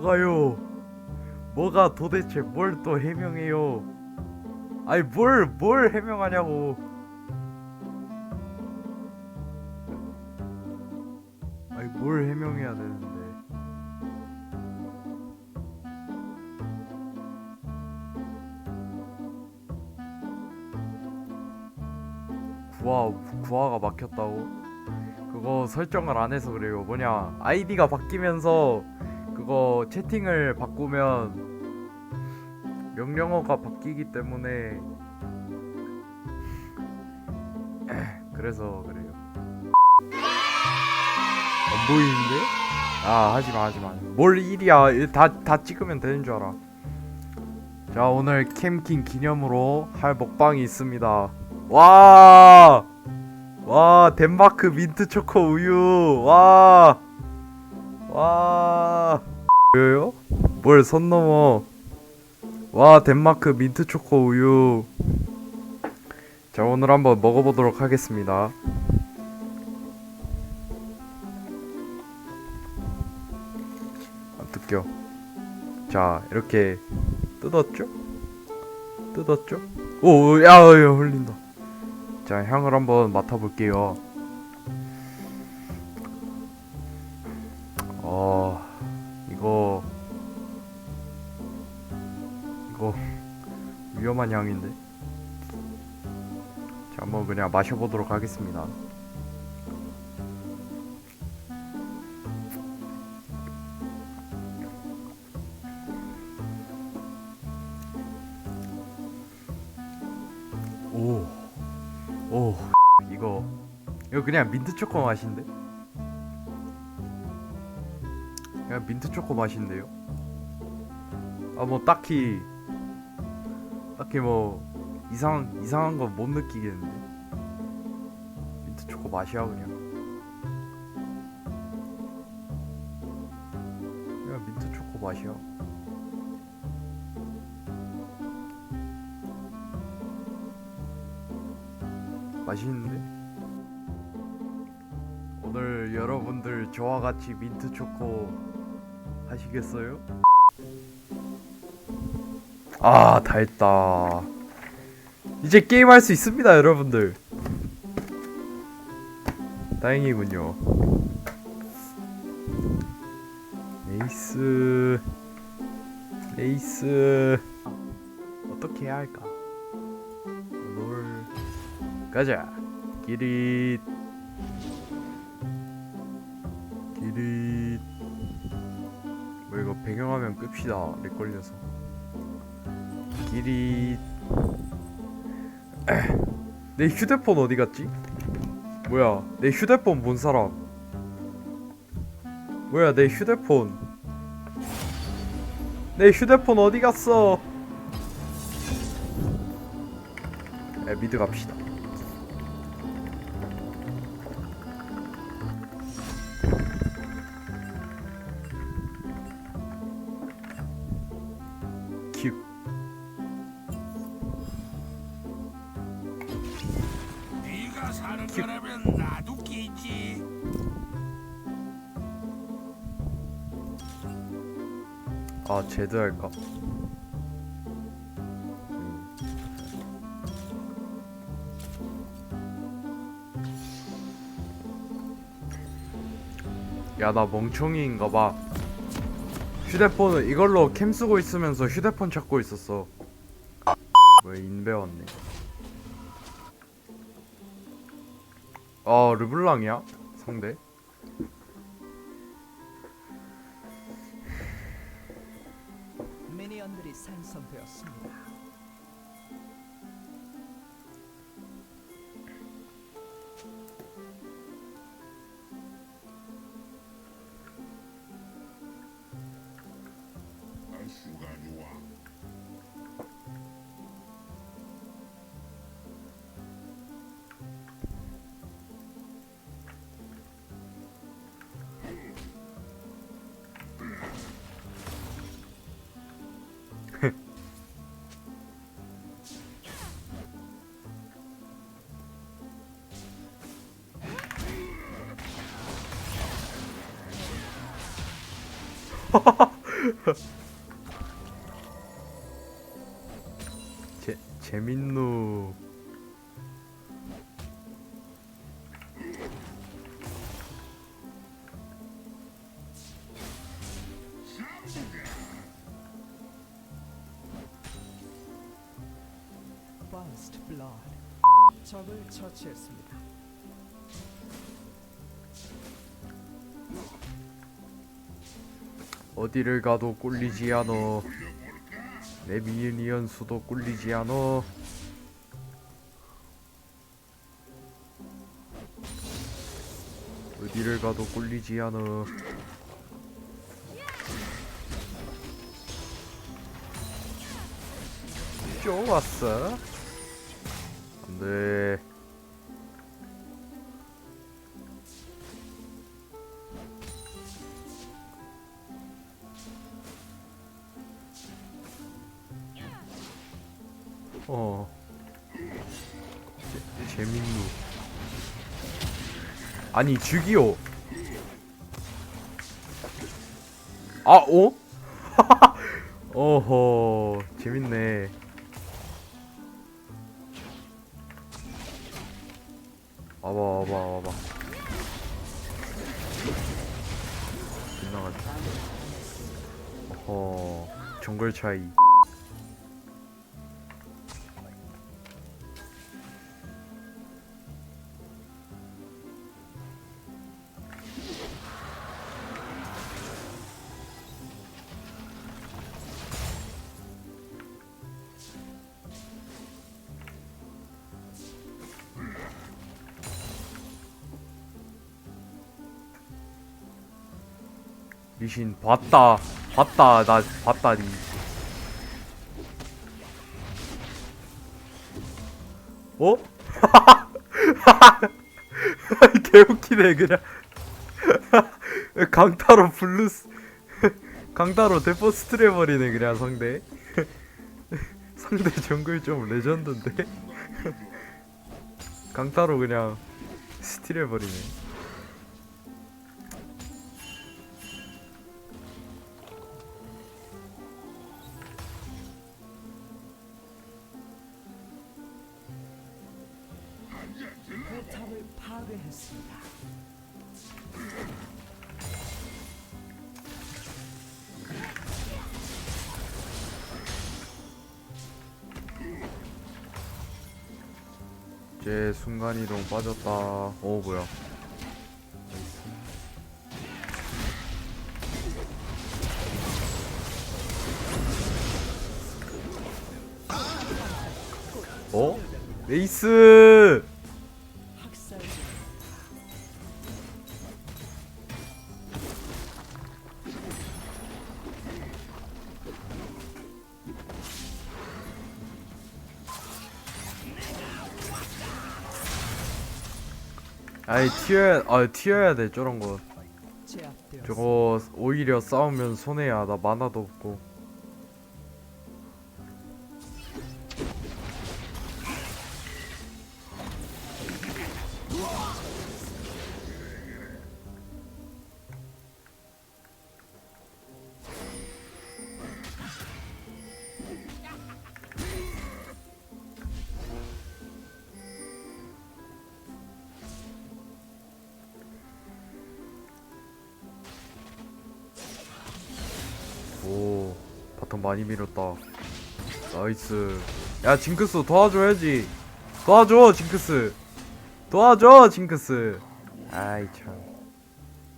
뭐가요? 뭐가 도대체 뭘 또 해명해요? 아니 뭘 뭘 해명하냐고? 아니 뭘 해명해야 되는데? 구화 구화가 막혔다고? 그거 설정을 안 해서 그래요. 뭐냐 아이디가 바뀌면서 그거 채팅을 바꾸면 명령어가 바뀌기 때문에 그래서 그래요. 안 보이는데? 아 하지마 하지마. 뭘 일이야? 다다 찍으면 되는 줄 알아. 자 오늘 캠킹 기념으로 할 먹방이 있습니다. 와! 와 덴마크 민트 초코 우유 와! 와! 왜요? 뭘 선 넘어? 와 덴마크 민트 초코 우유 자 오늘 한번 먹어보도록 하겠습니다 안 뜯겨 자 이렇게 뜯었죠? 뜯었죠? 오야 야, 야, 흘린다 자 향을 한번 맡아볼게요 위험한 향인데 자 한번 그냥 마셔보도록 하겠습니다 오, 오, 이거 이거 그냥 민트 초코 맛인데? 그냥 민트 초코 맛인데요? 아 뭐 딱히 딱히 뭐 이상 이상한 건 못 느끼겠는데? 민트 초코 맛이야 그냥. 그냥 민트 초코 맛이야 맛있는데? 오늘 여러분들 저와 같이 민트 초코 하시겠어요? 아, 다 했다. 이제 게임할 수 있습니다, 여러분들. 다행이군요. 에이스. 에이스. 어떻게 해야 할까? 롤. 가자. 기릿. 기릿. 뭐 이거 배경화면 끕시다. 렉 걸려서. 길이. 내 휴대폰 어디 갔지? 뭐야 내 휴대폰 본 사람. 뭐야 내 휴대폰. 내 휴대폰 어디 갔어? 에 미드 갑시다 아 제드 할까? 야 나 멍청이인가 봐 휴대폰을 이걸로 캠 쓰고 있으면서 휴대폰 찾고 있었어 왜 인베었네 아 르블랑이야? 상대? Até a segunda. 재 재밌노. 적을 처치했습니다. 어디를 가도 꿀리지 않어. 내 미니언 수도 꿀리지 않어. 어디를 가도 꿀리지 않어. 좋았어. 안돼. 어. 재, 재밌누. 아니 죽이요. 아, 어? 어허, 재밌네. 와봐, 와봐, 와봐. 빗나가지. 어허, 정글 차이. 미신 봤다 봤다 나 봤다 니 어? 개웃기네 그냥. 강타로 블루스 강타로 데포스트 해버리네 그냥 상대. 상대 정글 좀 레전드인데? 강타로 그냥 스틸 해버리네 포탑을 파괴했습니다. 제 순간이동 빠졌다. 어 뭐야? 어? 레이스! 아이 튀어야 아 튀어야 돼 저런 거. 제압되었습니다. 저거 오히려 싸우면 손해야. 나 만화도 없고. 많이 밀었다. 나이스. 야 징크스 도와줘야지. 도와줘 징크스. 도와줘 징크스. 아이 참.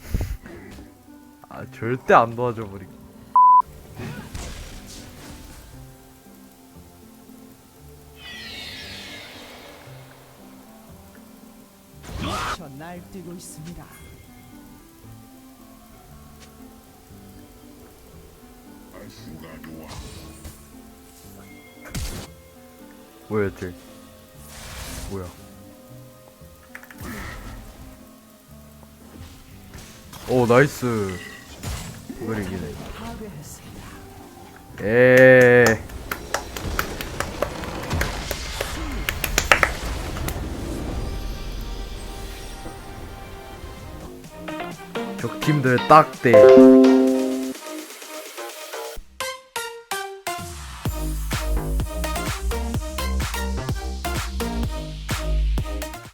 아, 절대 안 도와줘 버리. 저 날뛰고 있습니다. 뭐야 쟤 뭐야? 오 나이스. 파괴했습니다. 에 적팀들 딱대